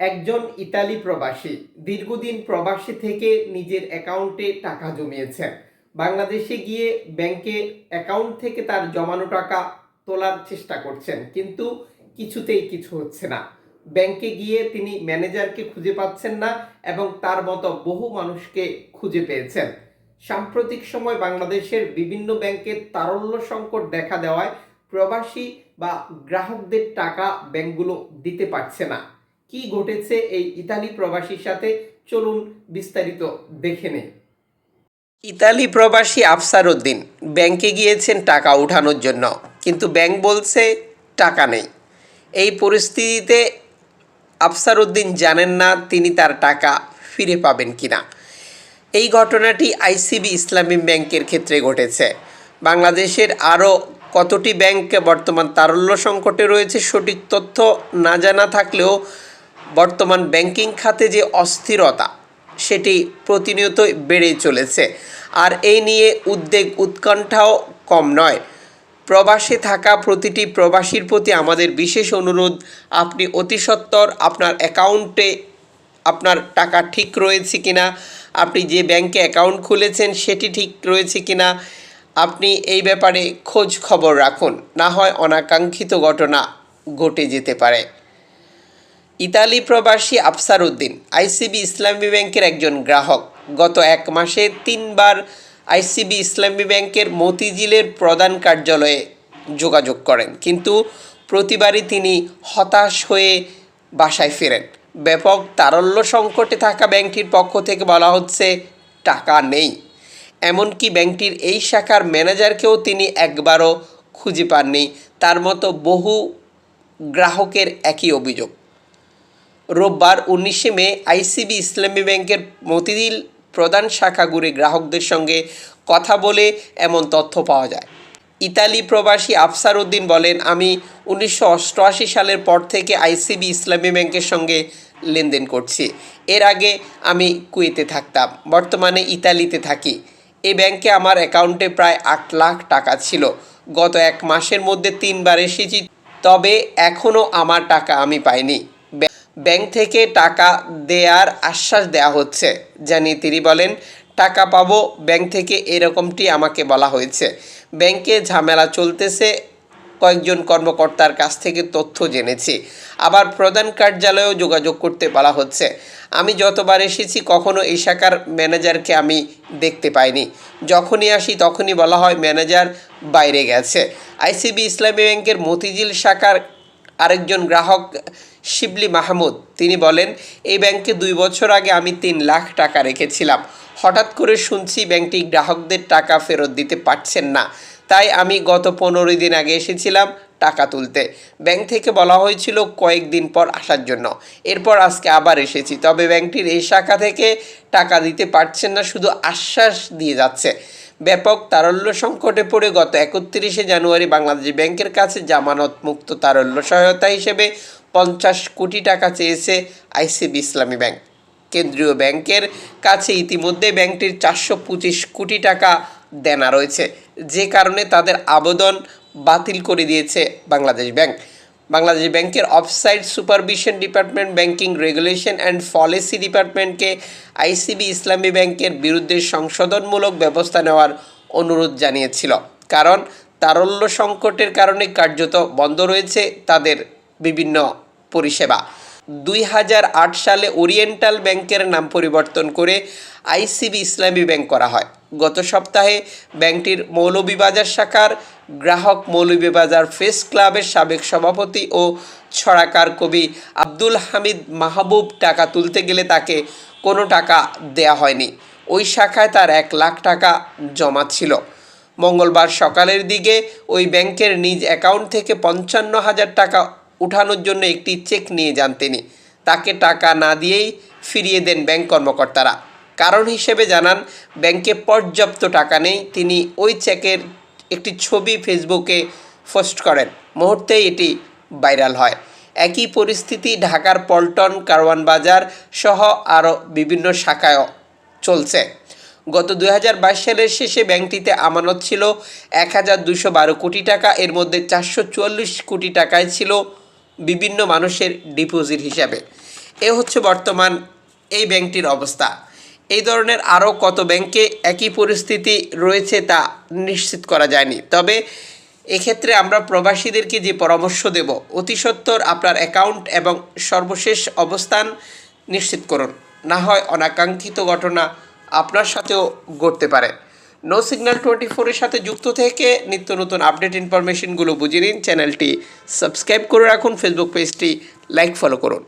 একজন ইতালি প্রবাসী দীর্ঘদিন প্রবাসী থেকে নিজের অ্যাকাউন্টে টাকা জমিয়েছেন। বাংলাদেশে গিয়ে ব্যাংকে অ্যাকাউন্ট থেকে তার জমানো টাকা তোলার চেষ্টা করছেন, কিন্তু কিছুতেই কিছু হচ্ছে না। ব্যাংকে গিয়ে তিনি ম্যানেজারকে খুঁজে পাচ্ছেন না এবং তার মতো বহু মানুষকে খুঁজে পেয়েছেন। সাম্প্রতিক সময় বাংলাদেশের বিভিন্ন ব্যাংকের তারল্য সংকট দেখা দেওয়ায় প্রবাসী বা গ্রাহকদের টাকা ব্যাংকগুলো দিতে পারছে না। কি ঘটেছে এই ইতালি প্রবাসীর সাথে? চলুন বিস্তারিত দেখে নেই। ইতালি প্রবাসী আফসার উদ্দিন ব্যাংকে গিয়েছেন টাকা উঠানোর জন্য, কিন্তু ব্যাংক বলছে টাকা নেই। এই পরিস্থিতিতে আফসার উদ্দিন জানেন না তিনি তার টাকা ফিরে পাবেন কিনা। এই ঘটনাটি আইসিবি ইসলামী ব্যাংকের ক্ষেত্রে ঘটেছে। বাংলাদেশের আরও কতটি ব্যাংক বর্তমান তারল্য সংকটে রয়েছে সঠিক তথ্য না জানা থাকলেও বর্তমান ব্যাংকিং খাতে যে অস্থিরতা, সেটি প্রতিনিয়তই বেড়েই চলেছে। আর এই নিয়ে উদ্বেগ উৎকণ্ঠাও কম নয়। প্রবাসে থাকা প্রতিটি প্রবাসীর প্রতি আমাদের বিশেষ অনুরোধ, আপনি অতি সত্বর আপনার অ্যাকাউন্টে আপনার টাকা ঠিক রয়েছে কিনা, আপনি যে ব্যাংকে অ্যাকাউন্ট খুলেছেন সেটি ঠিক রয়েছে কিনা, আপনি এই ব্যাপারে খোঁজ খবর রাখুন। না হয় অনাকাঙ্ক্ষিত ঘটনা ঘটে যেতে পারে। ইতালি প্রবাসী আফসার উদ্দিন আইসিবি ইসলামী ব্যাংকের একজন গ্রাহক। গত এক মাসে তিনবার আইসিবি ইসলামী ব্যাংকের মতিঝিলের প্রধান কার্যালয়ে যোগাযোগ করেন। কিন্তু প্রতিবারই তিনি হতাশ হয়ে বাসায় ফেরেন। ব্যাপক তারল্য সংকটে থাকা ব্যাংকটির পক্ষ থেকে বলা হচ্ছে, টাকা নেই। এমনকি ব্যাংকটির এই শাখার ম্যানেজারকেও তিনি একবারও খুঁজে পাননি। তার মতো বহু গ্রাহকের একই অভিযোগ। রোববার উনিশে মে আইসিবি ইসলামী ব্যাংকের মতিঝিল প্রধান শাখা ঘুরে গ্রাহকদের সঙ্গে কথা বলে এমন তথ্য পাওয়া যায়। ইতালি প্রবাসী আফসার উদ্দিন বলেন, আমি উনিশশো অষ্টআশি সালের পর থেকে আইসিবি ইসলামী ব্যাংকের সঙ্গে লেনদেন করছি। এর আগে আমি কুয়েতে থাকতাম, বর্তমানে ইতালিতে থাকি। এই ব্যাংকে আমার অ্যাকাউন্টে প্রায় আট লাখ টাকা ছিল। গত এক মাসের মধ্যে তিনবার এসেছি, তবে এখনও আমার টাকা আমি পাইনি। ব্যাংক- থেকে টাকা দেয়ার আশ্বাস দেওয়া হচ্ছে। জানিয়ে তিনি বলেন, টাকা পাবো, ব্যাংক থেকে এরকমটি আমাকে বলা হয়েছে। ব্যাংকে ঝামেলা চলতেছে, কয়েকজন কর্মকর্তার কাছ থেকে তথ্য জেনেছি। আবার প্রধান কার্যালয়েও যোগাযোগ করতে বলা হচ্ছে। আমি যতবার এসেছি, কখনো এই শাখার ম্যানেজারকে আমি দেখতে পাইনি। যখনই আসি, তখনই বলা হয়, ম্যানেজার বাইরে গেছে। আইসিবি ইসলামী ব্যাংকের মতিঝিল শাখার আরেকজন গ্রাহক শিবলি মাহমুদ। তিনি বলেন, এই ব্যাংকে দুই বছর আগে আমি তিন লাখ টাকা রেখেছিলাম। হঠাৎ করে শুনছি ব্যাংকটি গ্রাহকদের টাকা ফেরত দিতে পারছেন না। তাই আমি গত পনেরোই দিন আগে এসেছিলাম টাকা তুলতে। ব্যাংক থেকে বলা হয়েছিল কয়েকদিন পর আসার জন্য। এরপর আজকে আবার এসেছি। তবে ব্যাংকটির এই শাখা থেকে টাকা দিতে পারছেন না, শুধু আশ্বাস দিয়ে যাচ্ছে। ব্যাপক তারল্য সংকটে পড়ে গত একত্রিশে জানুয়ারি বাংলাদেশ ব্যাংকের কাছে জামানত মুক্ত তারল্য সহায়তা হিসেবে পঞ্চাশ কোটি টাকা চেয়েছে আইসিবি ইসলামী ব্যাংক। কেন্দ্রীয় ব্যাংকের কাছে ইতিমধ্যে ব্যাংকটির চারশো পঁচিশ কোটি টাকা দেনা রয়েছে। যে কারণে তাদের আবেদন বাতিল করে দিয়েছে বাংলাদেশ ব্যাংক। বাংলাদেশ ব্যাংকের offsite supervision department, banking regulation and policy ডিপার্টমেন্টকে আইসিবি ইসলামী ব্যাংকের বিরুদ্ধে সংশোধনমূলক ব্যবস্থা নেওয়ার অনুরোধ জানিয়েছিল। কারণ তারল্য সংকটের কারণে কার্যত বন্ধ রয়েছে তাদের বিভিন্ন পরিষেবা। দুই হাজার আট সালে ওরিয়েন্টাল ব্যাংকের নাম পরিবর্তন করে আইসিবি ইসলামী ব্যাংক করা হয়। গত সপ্তাহে ব্যাংকটির মৌলভীবাজার শাখার গ্রাহক মৌলভীবাজার ফেস ক্লাবের সাবেক সভাপতি ও ছড়াকার কবি আব্দুল হামিদ মাহবুব টাকা তুলতে গেলে তাকে কোনো টাকা দেয়া হয়নি। ওই শাখায় তার এক লাখ টাকা জমা ছিল। মঙ্গলবার সকালের দিকে ওই ব্যাংকের নিজ অ্যাকাউন্ট থেকে পঞ্চান্ন হাজার টাকা উঠানোর জন্য একটি চেক নিয়ে যান তিনি। তাকে টাকা না দিয়েই ফিরিয়ে দেন ব্যাংক কর্মকর্তারা। কারণ হিসেবে জানান, ব্যাংকে পর্যাপ্ত টাকা নেই। তিনি ওই চেকের একটি ছবি ফেসবুকে পোস্ট করেন। মুহূর্তেই এটি ভাইরাল হয়। একই পরিস্থিতি ঢাকার পল্টন, কারওয়ান বাজার সহ আরও বিভিন্ন শাখায়ও চলছে। গত দু হাজার বাইশ সালের শেষে ব্যাংকটিতে আমানত ছিল এক কোটি টাকা। এর মধ্যে চারশো চুয়াল্লিশ কোটি টাকায় ছিল বিভিন্ন মানুষের ডিপোজিট হিসাবে। এ হচ্ছে বর্তমান এই ব্যাংকটির অবস্থা। এই ধরনের আরও কত ব্যাংকে একই পরিস্থিতি রয়েছে তা নিশ্চিত করা যায়নি। তবে এক্ষেত্রে আমরা প্রবাসীদেরকে যে পরামর্শ দেব, অতি সত্বর আপনার অ্যাকাউন্ট এবং সর্বশেষ অবস্থান নিশ্চিত করুন। না হয় অনাকাঙ্ক্ষিত ঘটনা আপনার সাথেও ঘটতে পারে। নো সিগন্যাল টোয়েন্টি ফোরের সাথে যুক্ত থেকে নিত্য নতুন আপডেট ইনফরমেশনগুলো বুঝে নিন। চ্যানেলটি সাবস্ক্রাইব করে রাখুন। ফেসবুক পেজটি লাইক ফলো করুন।